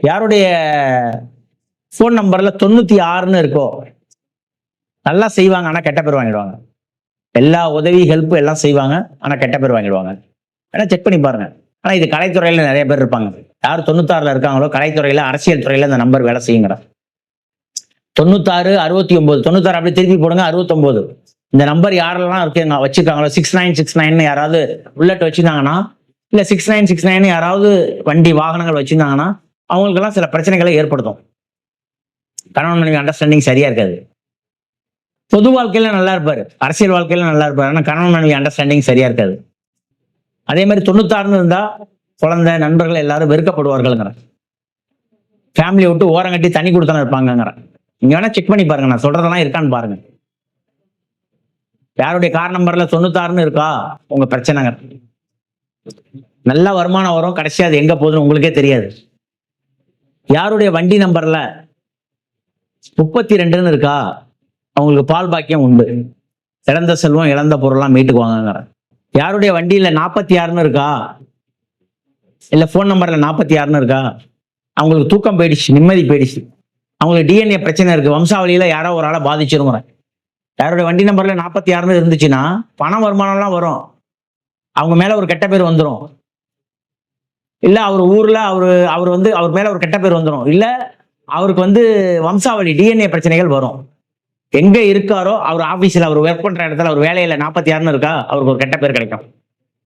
யாருடைய ஃபோன் நம்பர்ல தொண்ணூத்தி ஆறுன்னு இருக்கோ நல்லா செய்வாங்க ஆனா கெட்ட பேர் வாங்கிடுவாங்க. எல்லா உதவி ஹெல்ப் எல்லாம் செய்வாங்க ஆனா கெட்ட பேர் வாங்கிடுவாங்க. வேணா செக் பண்ணி பாருங்க. ஆனா இது கலைத்துறையில நிறைய பேர் இருப்பாங்க. யார் தொண்ணூத்தாறுல இருக்காங்களோ கலைத்துறையில அரசியல் துறையில இந்த நம்பர் வேலை செய்யுங்கடா. தொண்ணூத்தாறு அறுபத்தி ஒன்பது தொண்ணூத்தாறு அப்படியே திருப்பி போடுங்க அறுபத்தொன்பது இந்த நம்பர் யாரெல்லாம் இருக்குங்க வச்சிருக்காங்களோ சிக்ஸ் நைன் சிக்ஸ் நைன் யாராவது புல்லட் வச்சிருந்தாங்கன்னா இல்ல சிக்ஸ் நைன் சிக்ஸ் நைன் யாராவது வண்டி வாகனங்கள் வச்சிருந்தாங்கன்னா அவங்களுக்கெல்லாம் சில பிரச்சனைகளை ஏற்படுத்தும். கணவன் மனைவி அண்டர்ஸ்டாண்டிங் சரியா இருக்காது. பொது வாழ்க்கையில நல்லா இருப்பாரு. அரசியல் வாழ்க்கையில நல்லா இருப்பாரு. ஆனால் கணவன் மனைவி அண்டர்ஸ்டாண்டிங் சரியா இருக்காது. அதே மாதிரி தொண்ணூத்தாறுன்னு இருந்தா குழந்தை நண்பர்கள் எல்லாரும் வெறுக்கப்படுவார்கள்ங்கிற. ஃபேமிலியை விட்டு ஓரங்கட்டி தண்ணி கொடுத்தாலும் இருப்பாங்கங்கிற. நீங்க வேணா செக் பண்ணி பாருங்க. நான் சொல்றதெல்லாம் இருக்கான்னு பாருங்க. யாருடைய கார் நம்பர்ல தொண்ணூத்தாறுன்னு இருக்கா? உங்க பிரச்சனைங்க. நல்ல வருமானம் வரும். கடைசியா அது எங்க போகுதுன்னு உங்களுக்கே தெரியாது. யாருடைய வண்டி நம்பர்ல முப்பத்தி ரெண்டுன்னு இருக்கா? அவங்களுக்கு பால் பாக்கியம் உண்டு. இழந்த செல்வம் இழந்த பொருள்லாம் மீட்டுக்குவாங்கங்கிற யாருடைய வண்டியில நாற்பத்தி ஆறுன்னு இருக்கா? இல்ல ஃபோன் நம்பர்ல நாற்பத்தி ஆறுன்னு இருக்கா? அவங்களுக்கு தூக்கம் போயிடுச்சு நிம்மதி போயிடுச்சு. அவங்களுக்கு டிஎன்ஏ பிரச்சனை இருக்கு. வம்சாவளியில யாரோ ஒரு ஆளை பாதிச்சிருங்கிறேன் யாருடைய வண்டி நம்பர்ல நாற்பத்தி ஆறுன்னு இருந்துச்சுன்னா பணம் வருமானம்லாம் வரும். அவங்க மேல ஒரு கெட்ட பேர் வந்துடும் இல்லை அவர் ஊரில் அவர் அவர் வந்து அவர் மேலே ஒரு கெட்ட பேர் வந்துடும் இல்லை அவருக்கு வந்து வம்சாவளி டிஎன்ஏ பிரச்சனைகள் வரும். எங்கே இருக்காரோ அவர் ஆஃபீஸில் அவர் ஒர்க் பண்ணுற இடத்துல அவர் வேலையில் நாற்பத்தி ஆறுன்னு இருக்கா அவருக்கு ஒரு கெட்ட பேர் கிடைக்கும்.